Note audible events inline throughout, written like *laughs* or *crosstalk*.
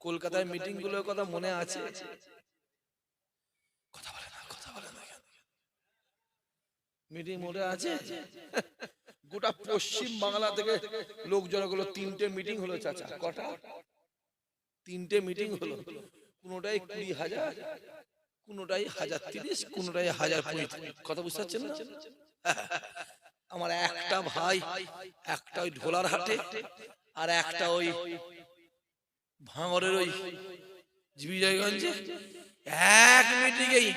কলকাতায় মিটিংগুলোর কথা মনে আছে? কথা বলে না কথা বলে না মিটিং মনে আছে? *laughs* গোটা পশ্চিম বাংলা থেকে লোক জড়ো গুলো তিনটে মিটিং হলো চাচা। কটা? তিনটে মিটিং হলো। কোনোটাই কুড়ি হাজার কোনোটাই হাজার তিরিশ কোনোটাই হাজার পঁয়ত্রিশ। কথা বুঝতে পারছেন না? আমার একটা ভাই একটা ওই ঢোলার হাটে আর একটা ওই ভাঙরের ওই বিজয়গঞ্জে এক মিটিংয়েই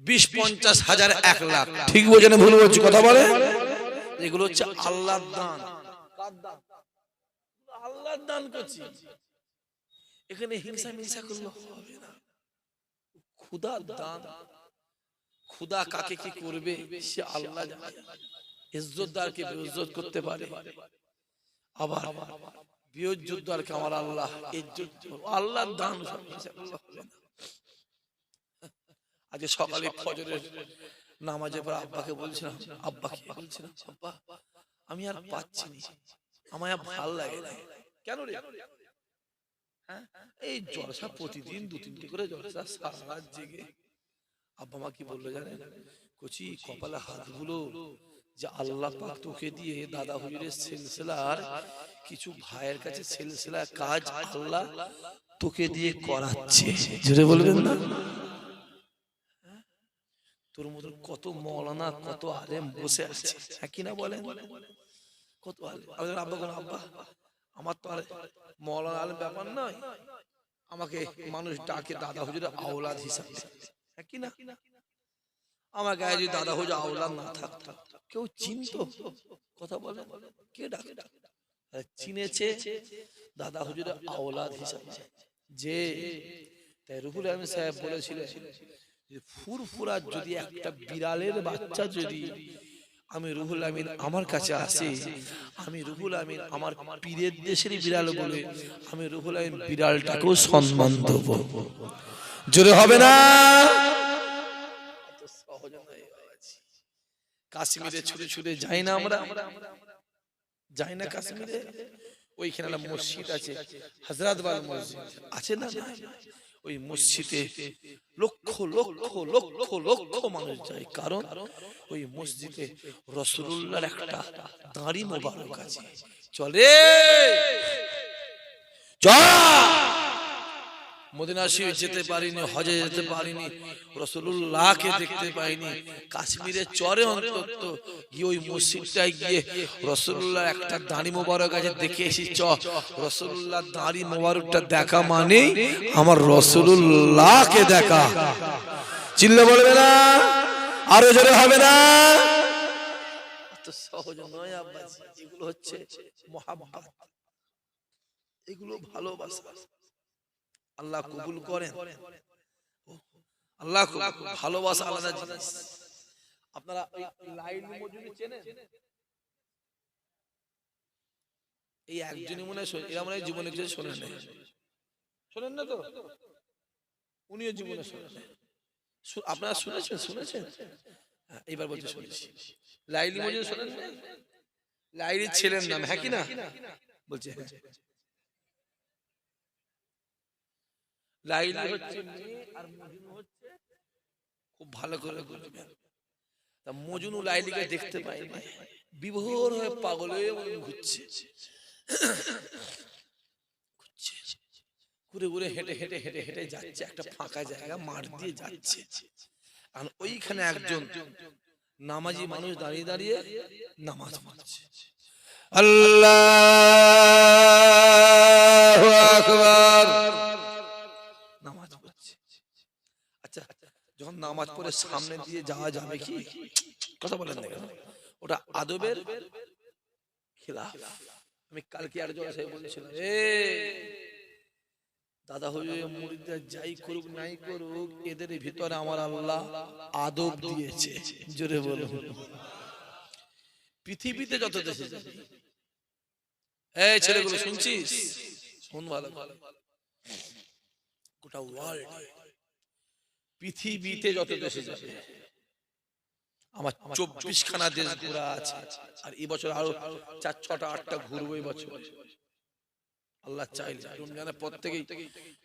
বিশ পঞ্চাশ হাজার এক লাখ। ঠিক বোঝেন ভুল বলছি কথা বলে? এগুলো হচ্ছে আল্লাহর দান? আল্লাহর দান করছি। এখানে হিংসা মিংসা করলে হবে না। খুদা দান। খুদা কাকে কি করবে? সে আল্লাহ ইজ্জতদারকে বেইজ্জত করতে পারে। আবার বিয়োজ্জতদারকে আমার আল্লাহ। আল্লাহর দান আজকে সকালে ফজরের নামাজে পর আব্বাকে বলছিলাম আব্বাকে বলছিলাম, আব্বা, আমি আর পাচ্ছি না। আমায় আর ভালো লাগে না। কেন রে? হ্যাঁ? এই জলসা প্রতিদিন দু তিনটে করে জলসা, সারা জেগে। আব্বা মা কি বলল জানেন? কচি, কপালে হাতগুলো যে আল্লাহ পাক তোকে দিয়ে দাদা হুজুরের সিলসিলার কিছু ভাইয়ের কাছে সিলসিলা কাজ আল্লাহ তোকে দিয়ে করাচ্ছে। জোরে বলবেন না? তোর মতন কত মৌলানা, কত আলেম বসে আছে হ্যাঁ কিনা বলেন? কত আলেম। আব্বা কোন আব্বা, আমার তো আর মৌলানা আলেম ব্যাপার নয়। আমাকে মানুষ ডাকে দাদা হুজুরের আওলাদ হিসাবে। হ্যাঁ কিনা আমার গায়ে যদি দাদা হুজুর আওলাদ না থাকতো কেউ চিনত? কথা বলে কে ডাকে? আর চিনেছে? দাদা হুজুরের আওলাদ হিসাবে। যে তাই রুহুল আলম সাহেব বলেছিলেন যে ফুরফুরা যদি একটা বিড়ালের বাচ্চা যদি আমি রুহুল আমিন আমার কাছে আসে আমি রুহুল আমিন আমার পীরের দেশেরই বিড়াল বলে আমি রুহুল আমিন বিড়ালটাকেও সম্মান দেব। জোরে হবে না? কাশ্মীরে ছুটে ছুটে যাই না আমরা যাই না কাশ্মীরে ওইখানে একটা মসজিদ আছে হজরত মসজিদ। আছে না না? ওই মসজিদে লক্ষ লক্ষ লক্ষ লক্ষ মানুষ যায়। কারণ ওই মসজিদে রসুল্লাহর একটা দাঁড়ি মোবারক আছে। চলে! চল! মদিনা শরীফ যেতে পারিনি, হজে যেতে পারিনি রসুল্লাহকে দেখতে পাইনি কাশ্মীরের চরে অন্তত গিয়ে ওই মসজিদটায় গিয়ে রসুল্লাহ একটা দাঁড়ি মোবারক আছে, দেখে এসি চ রসুল্লাহ দাড়ি মোবারকটা দেখা মানে আমার রসুল্লাহকে দেখা। চিল্লে বলবে না? আরও জোরে হবে না? সহজ নয় এগুলো হচ্ছে মহাব্বত। এগুলো ভালোবাসা। আল্লাহ কবুল করেন। আল্লাহ ভালোবাসা আলাদা জিনিস। আপনারা লাইন মজুরি চেনেন? এই একজনই মনে হয় এরা মনে হয় জীবনে কিছু শোনেন নাই। শোনেন না তো? উনিও জীবনে শোনেন। আপনারা শুনেছেন? শুনেছেন। হ্যাঁ, এইবার বলতে শুনেছি। লাইলি মজুরি শোনেন না? লাইলির ছেলের নাম হ্যাঁ কি না? বলছে হ্যাঁ। লাইলি হচ্ছে আর মজনু হচ্ছে খুব ভালো করে বুঝবেন তা মজনু লাইলিকে দেখতে পাই না বিভোর হয়ে পাগল ঘুরছে। ঘুরছে। ঘুরে ঘুরে হেঁটে হেঁটে হেঁটে হেঁটে যাচ্ছে একটা ফাঁকা জায়গা মাঠ দিয়ে যাচ্ছে। আর ওইখানে একজন নামাজি মানুষ দাঁড়িয়ে দাঁড়িয়ে নামাজ পড়ছে। আল্লাহ আকবার। নামাজ পড়ছে। আচ্ছা যখন নামাজ পড়ে সামনে দিয়ে যাওয়া যাবে কি? কথা বলেন না ওটা আদবের খেলাফ। আমি কালকে আর জন্য সাহেব এ, দাদা হয়ে মুড়িদা যাই করুক, নাই করুক, এদের ভিতরে আমার আল্লাহ আদব দিয়েছে। জোরে বলুন। পৃথিবীতে যত দেশে এই ছেলেগুলো শুনছিস? শোন ভালো করে। গোটা ওয়ার্ল্ড পৃথিবীতে যত দেশে যাবে আমার চব্বিশ খানা দেশ ঘোরা আছে। আর এই বছর আরও চার ছটা আটটা ঘুরবো এই বছর। আল্লাহ চাইলে রমজানের পর থেকেই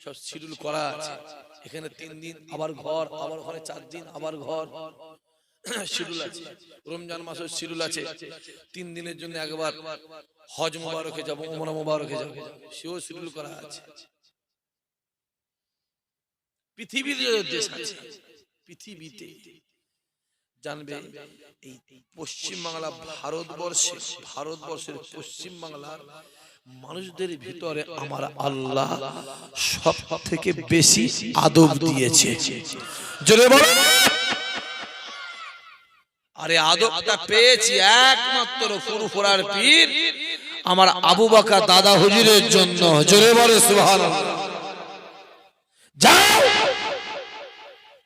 সব শিডিউল করা আছে। এখানে তিন দিন আবার ঘর আবার ওখানে চার দিন আবার ঘর। শিডিউল *coughs* আছে। রমজান মাসের শিডিউল আছে। তিন দিনের জন্য একবার হজ মোবারকে যাব ওমরা মোবারকে যাব। সেও শিডিউল করা আছে। যে মানুষদের ভিতরে আমার আল্লাহ সব থেকে বেশি আদব দিয়েছে। আরে আদবটা পেয়েছি একমাত্র ফুরফুরার পীর, আমার আবু বাকা দাদা হুজুরের জন্য। জোরে বলে, সুবহানাল্লাহ। যাও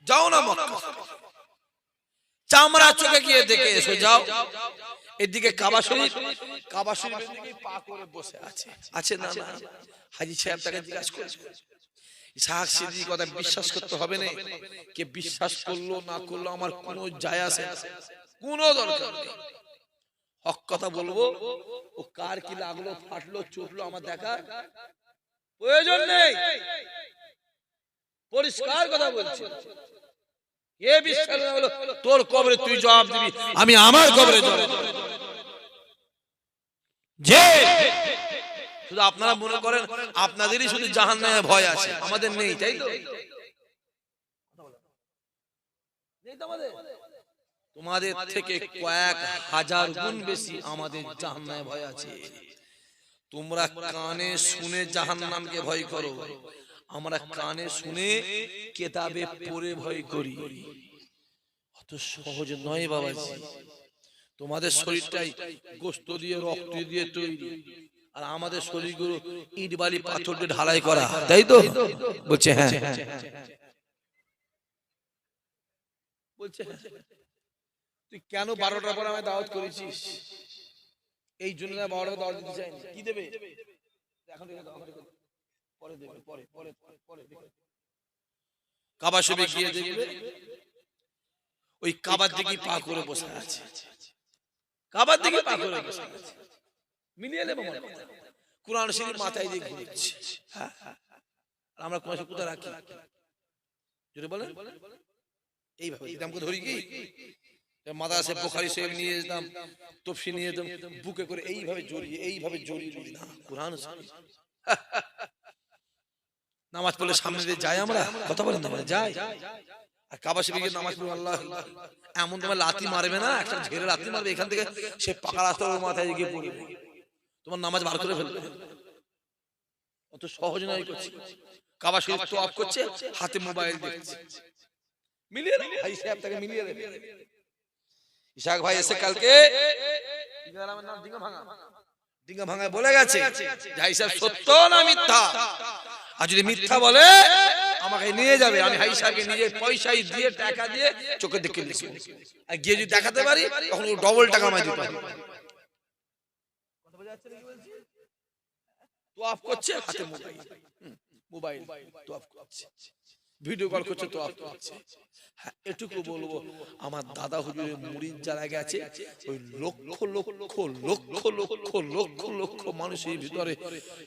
যাও না মক্কা। চামড়া চোখে গিয়ে দেখে এসো, যাও। এদিকে কাবা শরীফ, কাবা শরীফের দিকে পা করে বসে আছে। আছে না না হাজি সাহেব তাকে জিজ্ঞাসা করে ইসাহাক সিদ্দিক কথা বিশ্বাস করতে হবে না। কে বিশ্বাস করল, না করল, আমার কোনো যায় আসে কোনো দরকার নেই। হক কথা বলব, ও কার কি লাগল, ফাটলো, চুটলো, আমার দেখা প্রয়োজন নেই। পরিষ্কার কথা বলছি। এ বিশ্বাস হলো, তোর কবরে তুই জবাব দিবি, আমি আমার কবরে জবাব যে শুধু আপনারা মনে করেন, আপনাদেরই শুধু জাহান্নামে ভয় আছে, আমাদের নেই, তাই তো? তোমাদের থেকে কয়েক হাজার গুণ বেশি আমাদের জাহান্নামে ভয় আছে। তোমরা কানে শুনে জাহান্নামকে ভয় করো। আমরা কানে শুনে কেতাবে পড়ে ভয় করি অত সহজ নয় বাবাজি তোমাদের শরীরটাই গোস্ত দিয়ে রক্ত দিয়ে তৈরি আর আমাদের শরীরগুলো ইট বালি পাথর দিয়ে ঢালাই করা তাই তো বলছে হ্যাঁ বলছে হ্যাঁ। তুই কেন বারোটার পর আমায় দাওয়াত করেছিস এই জন্য না বারোটা দাওয়াত দিতে চাই কি দেবে এখন কাবা শরীফে গিয়ে দেখবে ওই কাবার দিকে পা করে বসে আছে। কাবার দিকে পা করে বসে আছে। মিলিয়ে নেব মনে কোরআন শরীফ মাথায় দিয়ে ঘুরছে হ্যাঁ, হ্যাঁ, হ্যাঁ। আর আমরা কোন কোথায় রাখি? যদি বলেন। এইভাবে এই দামকে ধরি কি? মাথা সে বোখারি সাহেব নিয়ে যেতাম তফসি নিয়ে যেতাম বুকে করে এইভাবে জড়িয়ে এইভাবে জড়িয়ে জড়িয়ে না কোরআন শরীফ। নামাজ পড়লে সামনে দিয়ে যাই আমরা? কথা বলেন না যাই। আর কাবা শরীফে নামাজ পড়ে আল্লাহ এমন তোমার লাথি মারবে না? একটা ঝেড়ে লাথি মারবে এখান থেকে সে পাকা রাস্তার মাথায় গিয়ে পড়বে। তোমার নামাজ বার করে ফেলবে। অত সহজ নয় করছি। কাবা শরীফ তো অফ করছে হাতে মোবাইল দেখছে। মিলিয়ে ভাই সাহেব তাকে মিলিয়ে দেবে। ইশাক ভাই এসে কালকে ডিঙ্গা ভাঙায় বলে গেছে। ভাই সাহেব সত্য না মিথ্যা? আর যদি মিথ্যা বলে আমাকে নিয়ে যাবে। আমি হাইসাকে নিজে পয়সাই দিয়ে টাকা দিয়ে চোখের দিকে লিখি আর গিয়ে যদি দেখাতে পারি তখন ও ডবল টাকা আমায় দিতে হবে। তো আপ করছে হাতে মোবাইল। মোবাইল তো আপ করছে। ভিডিও কল করছে তো অফ হ্যাঁ এটুকু বলব আমার দাদা হুজুরের মুড়ির যারা গেছে ওই লক্ষ লক্ষ লক্ষ লক্ষ লক্ষ লক্ষ মানুষের ভিতরে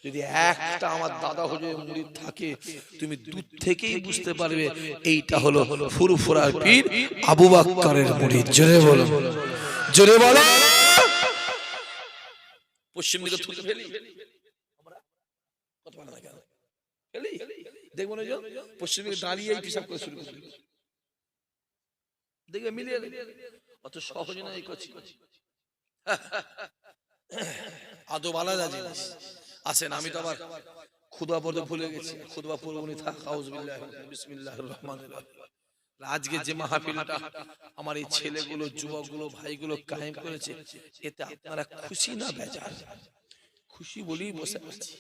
যদি একটা আমার দাদা হুজুরের মুড়ির থাকে তুমি দূর থেকেই বুঝতে পারবে এইটা হলো ফুরফুরার পীর আবু বাক্কারের মুড়ির জোরে বলো। জোরে বলো। পশ্চিম দিকে থুতে ফেলি। আমরা বলে না ফেলি। দেখব না পশ্চিম দিকে পিসাব করে শুরু করি দেখবে মিলিয়ে অত সহজ না এই আদব আলাদা জিনিস। আসেন আমি তো আবার খুদবা পড়তে ভুলে গেছি। খুদবা পড়বনি থাক আউযুবিল্লাহি বিসমিল্লাহির রহমানির আজকে যে মাহফিলটা আমার এই ছেলেগুলো যুবকগুলো ভাইগুলো কায়েম করেছে এতে আপনারা খুশি না বেজার? খুশি বলেই বসে আছি।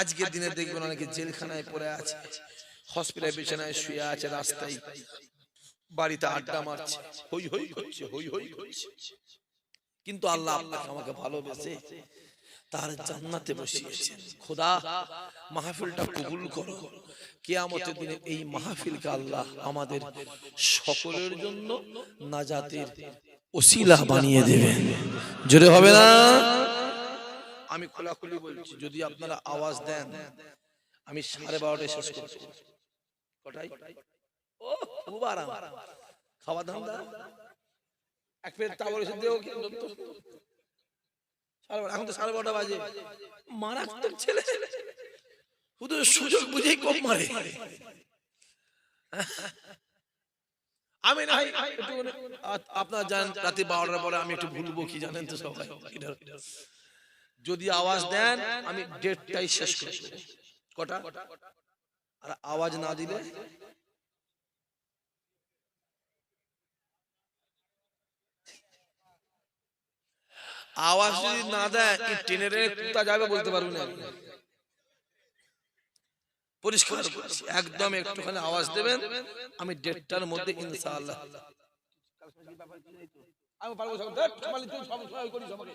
আজকের দিনে দেখবেন অনেকে জেলখানায় পড়ে আছে হসপিটাল বিছানায় শুয়ে আছে রাস্তায়। বাড়িতে আড্ডা মারছে। হই হই করছে হই হই করছে কিন্তু আল্লাহ আপনাকে আমাকে ভালোবেসে তার জান্নাতে বসিয়েছেন। খোদা মাহফিলটা কবুল করো। কিয়ামতের দিনে এই মাহফিলকে আল্লাহ আমাদের সকলের জন্য নাজাতের ওসিলা বানিয়ে দেবেন। জোরে হবে না? আমি খোলাখুলি বলছি যদি আপনারা আওয়াজ দেন আমি সাড়ে বারোটায় শেষ করছি। কটাই ও খুব আরাম। খাওয়া ধান্দা এক প্লেট তাবর এসে দেও এখন তো সাড়ে বারোটা বাজে। মারাত্মক ছেলে। শুধু সুযোগ বুঝেই কম মারে। আমি না আপনারা জানেন রাতে বারোটার পরে আমি একটু ভুলবো কি জানেন তো সবাই? যদি আওয়াজ দেন আমি ডেটটাই শেষ করে দেব। কটা? আর আওয়াজ না দিলে? আওয়াজ যদি না দেয় এই ট্রেনের কোথা যাবে বলতে পারব না। পরিষ্কার একদম একটুখানি আওয়াজ দেবেন আমি দেড়টার মধ্যে ইনশাআল্লাহ আমি পারব সব। সব সময় করিস আমাকে।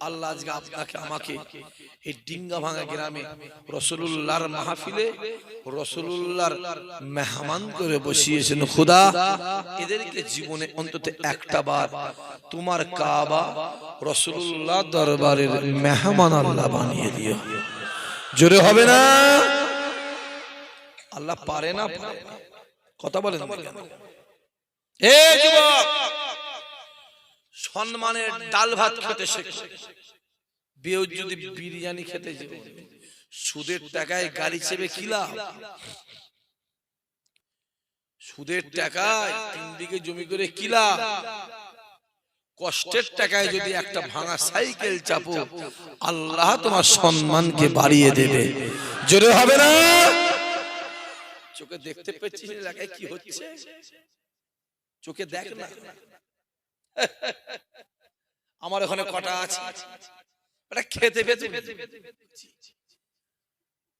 আল্লাহ মেহমান করে বসিয়েছেন। জীবনে অন্তত একটা বার তোমার কাবা রসুল্লাহ দরবারের মেহমান আল্লাহ বানিয়ে দিও। জোরে হবে না? আল্লাহ পারে না? কথা বলেন? এ যুবক! সম্মানের ডাল ভাত খেতে শেখো। বিয়েও যদি বিরিয়ানি খেতে যে সুদের টাকায় গাড়ি চেপে কি লাভ? সুদের টাকায় তিন দিকে জমি করে কি লাভ? কষ্টের টাকায় যদি একটা ভাঙা সাইকেল চাপো, আল্লাহ তোমার সম্মানকে বাড়িয়ে দেবে। জোরে হবে না? চোখে দেখতে পেয়েছিস এলাকায় কি হচ্ছে? চোখে দেখ না। আমার ওখানে কটা আছে? ওটা খেতে পেতে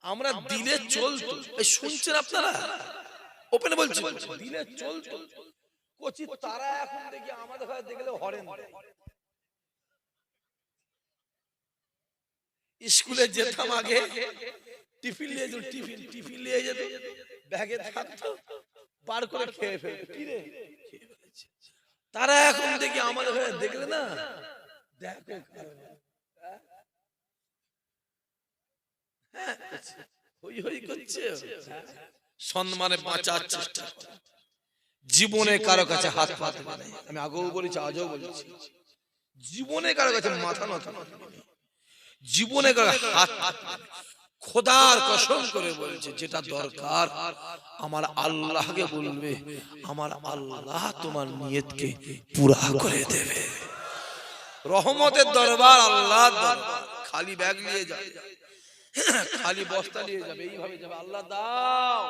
আমরা দিলে চলতো। শুনছেন আপনারা? ওপেনে বলছি। দিলে চলতো। কচি তারা এখন দেখি আমাদের ঘরে দেখলে হরেন। স্কুলে যেতাম আগে টিফিন নিয়ে যেত টিফিন টিফিন নিয়ে যেত ব্যাগে থাকতো বার করে খেয়ে ফেলতো। কি রে। তারা এখন দেখি আমাদের ঘরে দেখলে না? দেখো হ্যাঁ, জীবনে কারও কাছে হাত পাতে আমি আগেও বলেছি আজও বলেছি। জীবনে কারও কাছে মাথা নত জীবনে কারও হাত নেই। খোদার কসম করে বলছে যেটা দরকার আমার আল্লাহকে বলবে আমার আল্লাহ তোমার নিয়তকে পুরা করে দেবে। রহমতের দরবার আল্লাহ খালি ব্যাগ নিয়ে যাবে। খালি বস্তা নিয়ে যাবে এইভাবে যাবে। আল্লাহ দাও।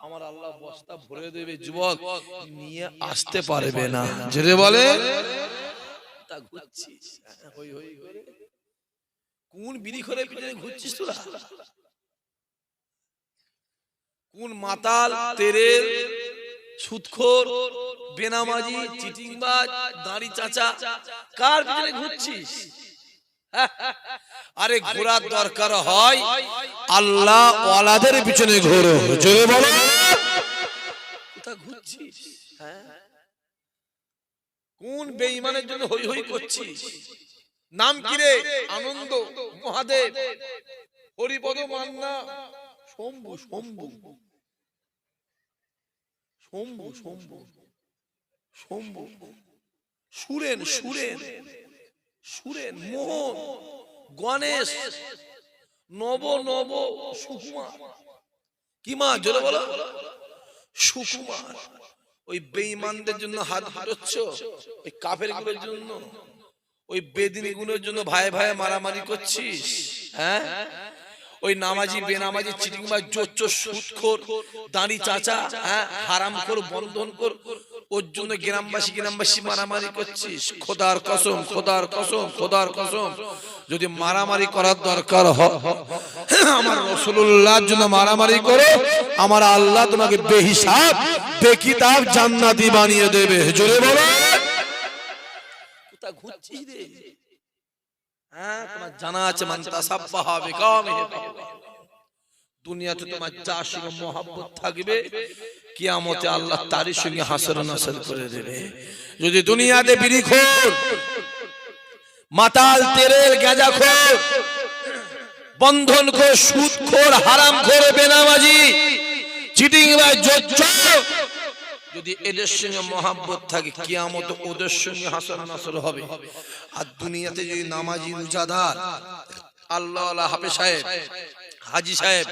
আমার আল্লাহ বস্তা ভরে দেবে যুবক। নিয়ে আসতে পারবে না। যেতে বলে। তা ঘুরছিস। হ্যাঁ, হই হই। করে কোন বিড়ি করে পিছনে ঘুরছিস তোরা? কোন মাতাল, তেরেল সুদখোর বেনামাজি, চিটিংবাজ, দাড়ি চাচা, কার পিছনে ঘুরছিস? আরে ঘোরার দরকার হয় আল্লাহ ওয়ালাদের পিছনে ঘোরো। জোরে বলো। কোথা ঘুরছিস? হ্যাঁ? কোন বেঈমানের জন্য হই হই করছিস? নাম কি রে আনন্দ মহাদেব হরিপদ মান্না। শম্ভু শম্ভু শম্ভু। শম্ভু। শম্ভু সুরেন সুরেন সুরেন। মোহন। গণেশ। নব নব সুকুমার। কি মা জোরে বলো। সুকুমার। ওই বেঈমানদের জন্য হাত ধরছ? ওই কাফেরগুলোর জন্য। ওই বেদিনী গুলোর জন্য ভাই ভাই মারামারি করছিস? হ্যাঁ? ওই নামাজি বেনামাজি চিটিংবাজ জোচ্চ সুদখোর, দাঁড়ি চাচা হ্যাঁ? হারাম কর বন্ধন কর ওর জন্য গ্রামবাসী গ্রামবাসী মারামারি করছিস? খোদার কসম খোদার কসম খোদার কসম। যদি মারামারি করার দরকার হয়, আমার রসুল্লাহর জন্য মারামারি করো, আমার আল্লাহ তোমাকে বেহিসাব, বেকিতাব জান্নাতি বানিয়ে দেবে। জোরে বলো। কোথা ঘুরছিস রে। হ্যাঁ তোমার জানা আছে মান তাসাব্বাহা বিকামিহি দুনিয়াতে তোমার যার সঙ্গে মহাব্বত থাকবে কিয়ামতে আল্লাহ তারই সঙ্গে হাসর নাসর করে দেবে। যদি দুনিয়াতে বিড়ি খোর মাতাল তেরের গাঁজা খোর বন্ধন খোর সুদ খোর হারাম খোর বেনামাজি চিটিং বা যদি এদের সঙ্গে মহাব্বত থাকে, কিয়ামত ওদের সঙ্গে হাসর নাসর হবে। আর দুনিয়াতে যদি নামাজি রোজাদার আল্লাহ হাফে সাহেব, হাজি সাহেব,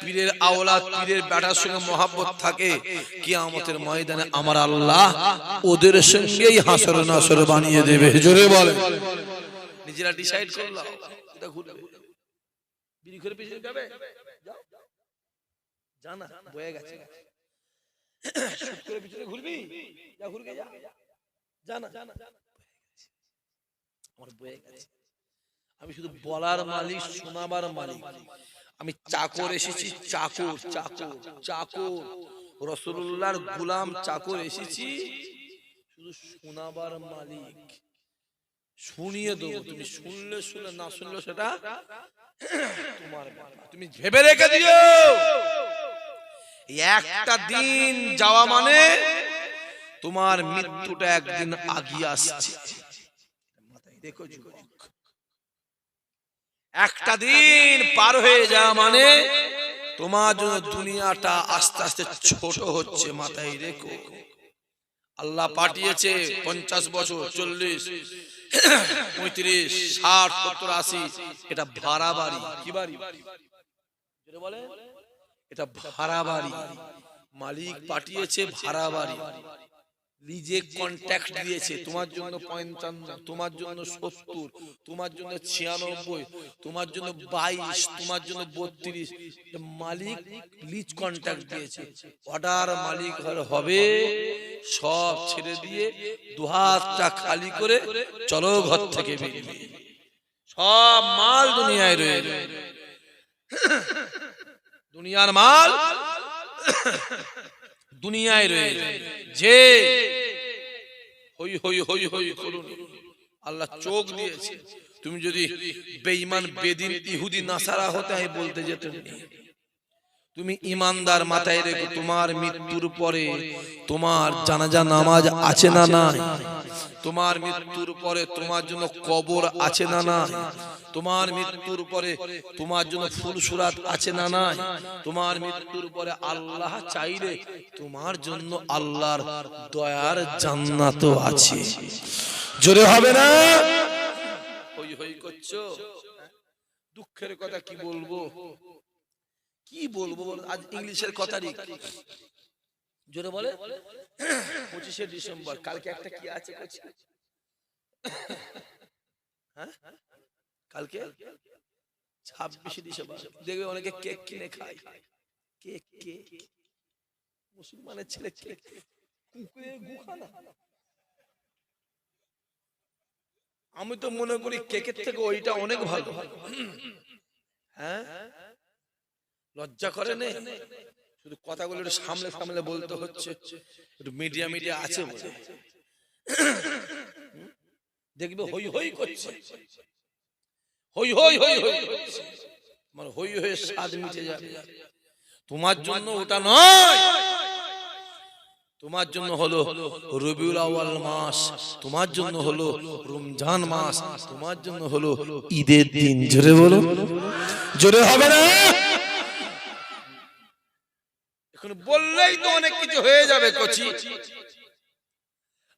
পীরের আওলাদ, পীরের বেটার সঙ্গে মহাব্বত থাকে, কিয়ামতের ময়দানে আমার আল্লাহ ওদের সঙ্গেই হাসর নাসর বানিয়ে দেবে। জোরে বলে নিজেরা ডিসাইড করলাম এটা ঘুরবে। বিড়ি করে পিছনে যাবে? জানা বয়ে গেছে। করে পিছনে ঘুরবি? যা ঘুরবে যা। জানা আমার বয়ে গেছে। আমি শুধু বলার মালিক শোনাবার মালিক। আমি চাকর এসেছি চাকর চাকর চাকর রসুল্লাহর গুলাম চাকর এসেছি। শুধু শোনাবার মালিক। শুনিয়ে দেবো। তুমি শুনলে শুনলে না শুনলে সেটা তোমার তুমি ভেবে রেখে দিও! একটা দিন যাওয়া মানে তোমার মৃত্যুটা একদিন আগিয়ে আসছে। একটা দিন পার হয়ে যাওয়া মানে তোমার জন্য দুনিয়াটা আস্তে আস্তে ছোট হচ্ছে মাথায় রেখো। আল্লাহ পাঠিয়েছে পঞ্চাশ বছর, চল্লিশ, পঁয়ত্রিশ, ষাট, সত্তর, আশি, এটা ভাড়া বাড়ি কি বাড়ি? বলে এটা ভাড়া বাড়ি মালিক পাঠিয়েছে ভাড়া বাড়ি লিজে কন্ট্যাক্ট দিয়েছে। তোমার জন্য পঞ্চান্ন তোমার জন্য সত্তর তোমার জন্য ছিয়ানব্বই তোমার জন্য বাইশ তোমার জন্য বত্রিশ। মালিক লিজ কন্ট্যাক্ট দিয়েছে। অর্ডার মালিক হবে সব ছেড়ে দিয়ে দুহাতটা খালি করে চলো ঘর থেকে বেরিয়ে। সব মাল দুনিয়ায় রয়ে দুনিয়ার মাল দুনিয়ায় রয়েছে যে হই হই হই হই করুন। আল্লাহ চোখ দিয়েছে। তুমি যদি বেঈমান, বেদিন, ইহুদি, নাসারা হতে বলতে যেতে তুমি ইমানদার মাথায় রেখো, তোমার মৃত্যুর পরে তোমার জানাজা নামাজ আছে না নাই? তোমার মৃত্যুর পরে তোমার জন্য কবর আছে না নাই? তোমার মৃত্যুর পরে তোমার জন্য ফুল সুরাত আছে না নাই? তোমার মৃত্যুর পরে আল্লাহ চাইলে তোমার জন্য আল্লাহর দয়ার জান্নাত আছে। জোরে হবে না? হই হই করছ? দুঃখের কথা কি বলব? কি বলব বলো? আজ ইংলিশের কথারই জোরে বলে? পঁচিশে ডিসেম্বর। কালকে একটা কি আছে? হ্যাঁ? কালকে? ছাব্বিশে ডিসেম্বর। দেখবে অনেকে কেক কিনে খায়। Cake cake. মুসলমানের ছেলে কেক। কুকুরের গু খানা আমি তো মনে করি কেকের থেকে ওইটা অনেক ভালো। হ্যাঁ? লজ্জা করে নে। শুধু কথাগুলো একটু সামলে সামলে বলতে হচ্ছে। একটু মিডিয়া মিডিয়া আছে বলে। দেখবে হই হই করছে। হই হই হই হই। আমার হই হয়ে স্বাদ মিটে যাবে। তোমার জন্য ওটা নয়। তোমার জন্য হলো রবিউল আউয়াল মাস। তোমার জন্য হলো রমজান মাস। তোমার জন্য হলো ঈদের দিন। জোরে বলো। জোরে হবে না। বললেই তো অনেক কিছু হয়ে যাবে, কচি।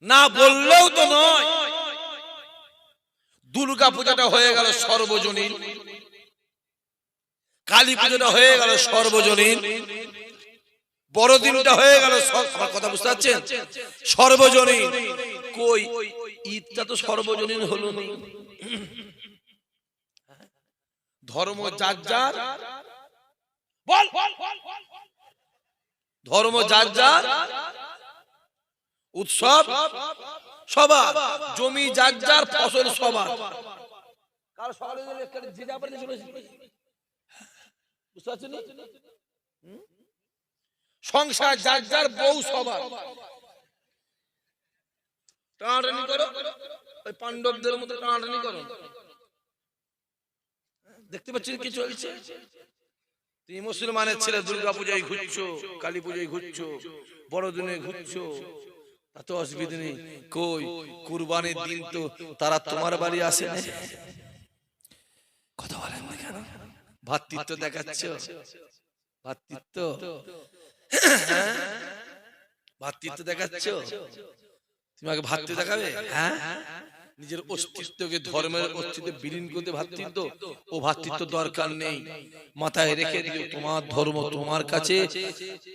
না বললেও তো নয়। দুর্গা পূজাটা হয়ে গেল সর্বজনীন। কালী পুজোটা হয়ে গেল সর্বজনীন। বড়দিনটা হয়ে গেল কথা বুঝতে পারছেন? সর্বজনীন। কই? ঈদটা তো সর্বজনীন হলো না। ধর্ম যার যার। বল। ধর্ম যার যার উৎসব সবার জমি যার যার ফসল সবার? সংসার যার যার বউ সবার। টানাটানি করো। ওই পাণ্ডবদের মতো টানাটানি করো। দেখতে পাচ্ছি কি চলছে? তুমি মুসলমানের ছেলে দুর্গা পূজায় ঘুরছো কালী পূজায় ঘুরছো, বড়দিনে ঘুরছো। তাতে অসুবিধা নেই। কই? কুরবানির দিন তো তারা তোমার বাড়ি আসে কথা বলেন না কেন? ভাতৃত্ব দেখাচ্ছ? ভাতৃত্ব? হ্যাঁ? ভাতৃত্ব দেখাচ্ছ? তুমি আগে ভাতৃ দেখাবে? হ্যাঁ? নিজের অস্তিত্বকে ধর্মের অস্তিত্বে বিলীন করতে ভাতৃত্ব ও ভাতৃত্ব দরকার নেই। মাথায় রেখে দিও তোমার ধর্ম তোমার কাছে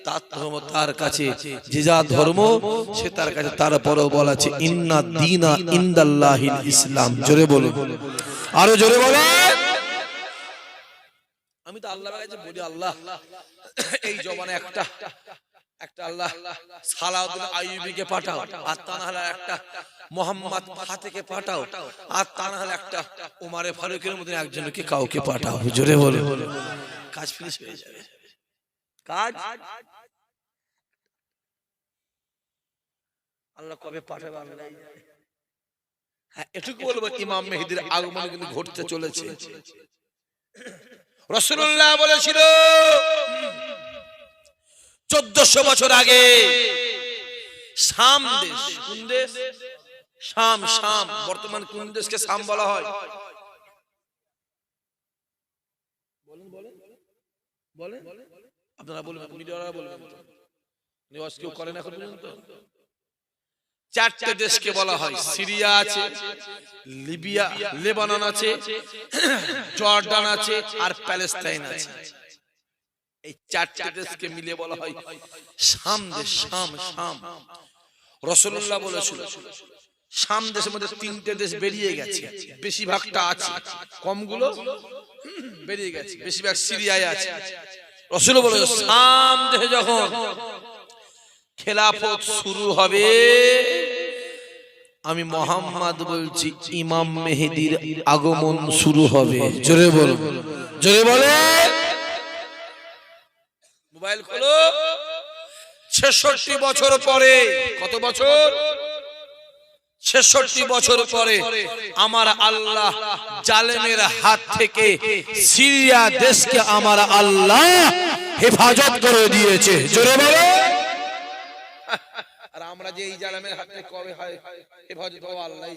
তার ধর্ম তার কাছে। যে যা ধর্ম সে তার কাছে তারপরেও বলা আছে ইন্না দিনা ইন্দাল্লাহিল ইসলাম। জোরে বলো আরও জোরে বলো আমি তো আল্লাহ কাছে বলি আল্লাহ এই জবানে একটা একটা আল্লাহ সালাউদ্দিন আইয়ুবিকে পাঠাও, আর একটা মোহাম্মদ ফাতেকে পাঠাও, আর একটা উমারে ফারুকের মধ্যে একজনকে কাউকে পাঠাও। জোরে বলে কাজ ফিনিশ হয়ে যাবে। কাজ? আল্লাহ কবে পাঠাবে আল্লাহ হ্যাঁ এটুকু বলব, ইমাম মেহেদির আগমন কিন্তু ঘটতে চলেছে। রসুল্লাহ বলেছিল চোদ্দশো বছর আগে। শাম দেশ। কোন দেশ? শাম শাম বর্তমান কোন দেশকে শাম বলা হয়? বলেন আপনারা বলবেন মিডিয়ারা বলবেন নিউজ কেউ করেন এখন পর্যন্ত? চারটে দেশকে বলা হয়। সিরিয়া আছে লিবিয়া লেবানন আছে জর্ডান আছে আর প্যালেস্তাইন আছে। এই চারটে দেশকে মিলে বলা হয় শাম দেশ, শাম শাম। রসুল্লাহ বলেছিল, শাম দেশের মধ্যে তিনটে দেশ বেরিয়ে গেছে। বেশিরভাগটা আছে। কমগুলো বেরিয়ে গেছে। বেশিরভাগ সিরিয়ায় আছে। রসুল বলে শাম দেশে যখন খেলাফত শুরু হবে, আমি মোহাম্মদ বলছি, ইমাম মেহেদির আগমন শুরু হবে। জোরে বল জোরে বলে মোবাইল খোলো। ছেষট্টি বছর পরে, কত বছর? ছেষট্টি বছর পরে আমার আল্লাহ জালেমের হাত থেকে সিরিয়া দেশকে আমার আল্লাহ হেফাজত করে দিয়েছে। জোরে বলো। *laughs* আর আমরা যে এই জালেমের হাত থেকে কবে হয়, হেফাজত পাবো আল্লাহ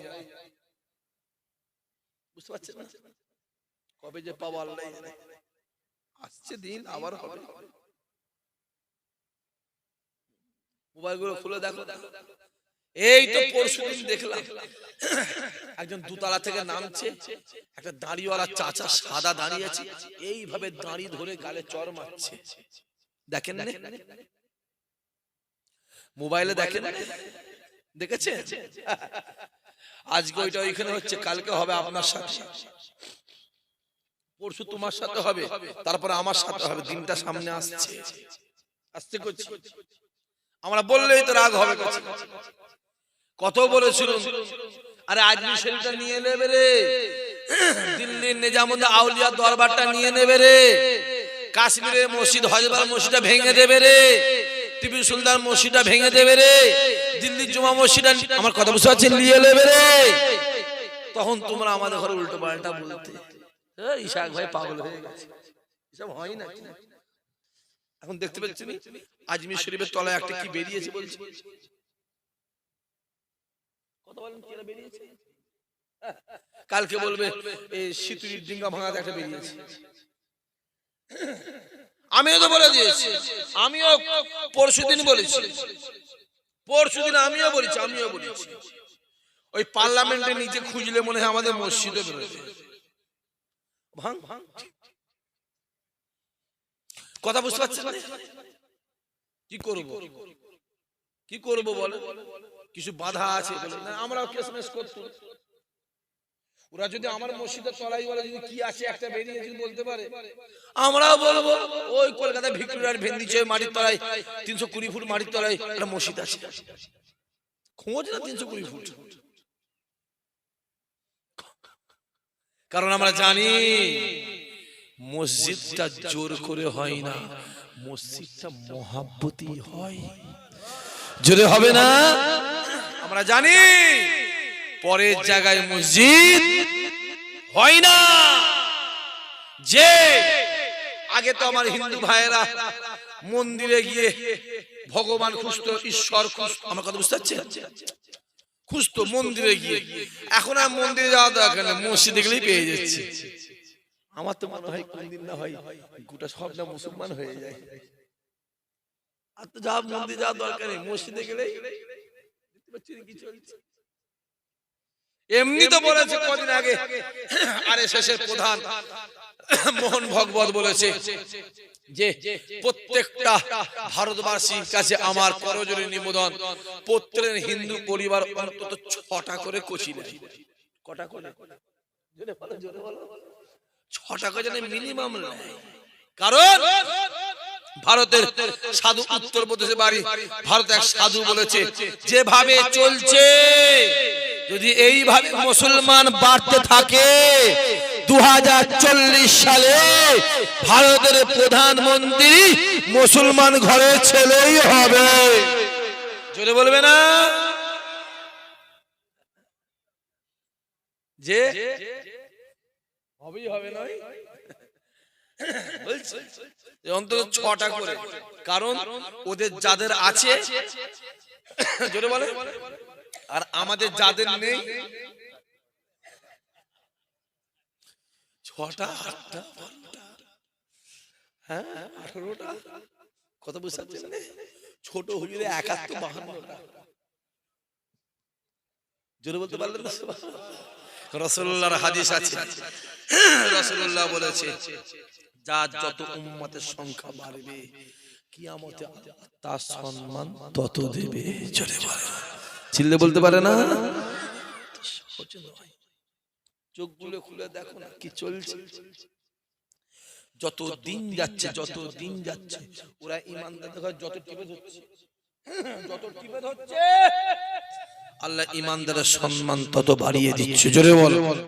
বুঝতে পারছেন কবে যে পাবো আল্লাহ আসছে দিন, আবার হবে। মোবাইলগুলো খুলে দেখো। এই তো পরশু দিন দেখলাম। একজন দুতলা থেকে নামছে। একটা দাড়িওয়ালা চাচা সাদা দাঁড়িয়ে আছে। এইভাবে দাঁড়ি ধরে গালে চর মারছে। দেখেন না। মোবাইলে দেখেন দেখেছে *laughs* আজকে ওইটা ওইখানে হচ্ছে কালকে হবে আপনার সাথে। পরশু তোমার সাথে হবে। তারপরে আমার সাথে হবে। দিনটা সামনে আসছে। আসতে করছি। আমরা বললেই তো রাগ হবে কত বলেছিল আরে আজমি শরীফটা নিয়ে নেবে রে। দিল্লির নিজামুদ্দিন আউলিয়া দরবারটা নিয়ে নেবে রে। কাশ্মীরের মসজিদ হজবার মসজিদটা ভেঙে দেবে রে। টিপু সুলতান মসজিদটা ভেঙে দেবে রে। দিল্লির জুমা মসজিদটা আমার কথা বুঝতে পারছেন? নিয়ে নেবে রে। তখন তোমরা আমাদের ঘরে উল্টো পাল্টা বলতে ইশাক ভাই পাগল হয়ে গেছে। এসব হয় না এখন দেখতে পাচ্ছেন? আজমির শরীফের তলায় একটা কি বেরিয়েছে বলছে? কথা বলেন কি বেরিয়েছে? কালকে বলবে এই শীতুরির ডিঙ্গা ভাঙাতে একটা বেরিয়েছে। আমিও তো বলে দিয়েছি আমিও পরশুদিন বলেছি। পরশু দিন আমিও বলেছি আমিও বলেছি। ওই পার্লামেন্টে নিচে খুঁজলে মনে হয় আমাদের মসজিদে বেরোবে ভাঙ ভাঙ। কথা বুঝতে পারছেন? কি করব? কি করব বলে কিছু বাধা আছে আমরাও কেসমেস করতো ওরা যদি আমার মসজিদের তলাই বলে যদি কি আছে একটা বেরিয়ে যদি বলতে পারে, আমরাও বলব, ওই কলকাতা ভিক্টোরিয়ার ভেন্দি চয়ে মাটির তলায়, তিনশো কুড়ি ফুট মাটির তলায় একটা মসজিদ আছে। খোঁজ না তিনশো কুড়ি ফুট। কারণ আমরা জানি মসজিদটা জোর করে হয় না। মসজিদটা মহাব্বতি হয়। জোরে হবে না? আমরা জানি। পরের জায়গায় মসজিদ হয় না। যে আগে তো আমার হিন্দু ভাইয়েরা মন্দিরে গিয়ে ভগবান খুঁজতো, ঈশ্বর আমার কথা বুঝতে পারছেন? খুঁজতো মন্দিরে গিয়ে। এখন আর মন্দিরে যাওয়া দরকার নেই, মসজিদে গেলেই পেয়ে যাচ্ছে। আমার তো মনে হয় কোনদিন না হয় গোটা সবটা মুসলমান হয়ে যায়। আর তো যা মন্দিরে যাওয়ার দরকার নেই মসজিদে কি চলছে। এমনি তো বলেছে কদিন আগে। আরে শেষের প্রধান মোহন ভগবত বলেছে যে প্রত্যেকটা ভারতবাসীর কাছে আমার করজোরে নিবেদন। প্রত্যেক হিন্দু পরিবার অন্তত ছটা করে কচি কটা করে? জোরে বলো, জোরে বলো। ছটা করে যেন মিনিমাম নেয়। কারণ ভারতের সাধু উত্তর বাড়ি ভারত এক সাধু বলেছে যেভাবে চলছে যদি এইভাবে মুসলমান বাড়তে থাকে দুহাজার চল্লিশ সালে ভারতের প্রধানমন্ত্রী মুসলমান ঘরের ছেলেই হবে। জোরে বলবে না? যে হবেই হবে নয়? বলছি অন্তত ছটা করে। কারণ ওদের যাদের আছে জোরে বলে। আর আমাদের যাদের নেই ছটা আটটা হ্যাঁ আঠারোটা কত বুঝতে পারছেন ছোট হুজুরে একাত্তর বাহান্নটা। জোরে বলতে পারলেন না? রসুল্লাহর হাদিস আছে। রসুল্লাহ বলেছে, যার যত উম্মতের সংখ্যা বাড়বে, কিয়ামতে তার সম্মান তত দেবে। জোরে বলে চিল্লে বলতে পারে না? চোখগুলো খুলে দেখো না কি চলছে। যত দিন যাচ্ছে, যত দিন যাচ্ছে, ওরা ইমানদার দেখো যত টিপে ধরছে। যত টিপে ধরছে, আল্লাহ ইমানদারের সম্মান তত বাড়িয়ে দিচ্ছে। জোরে বল।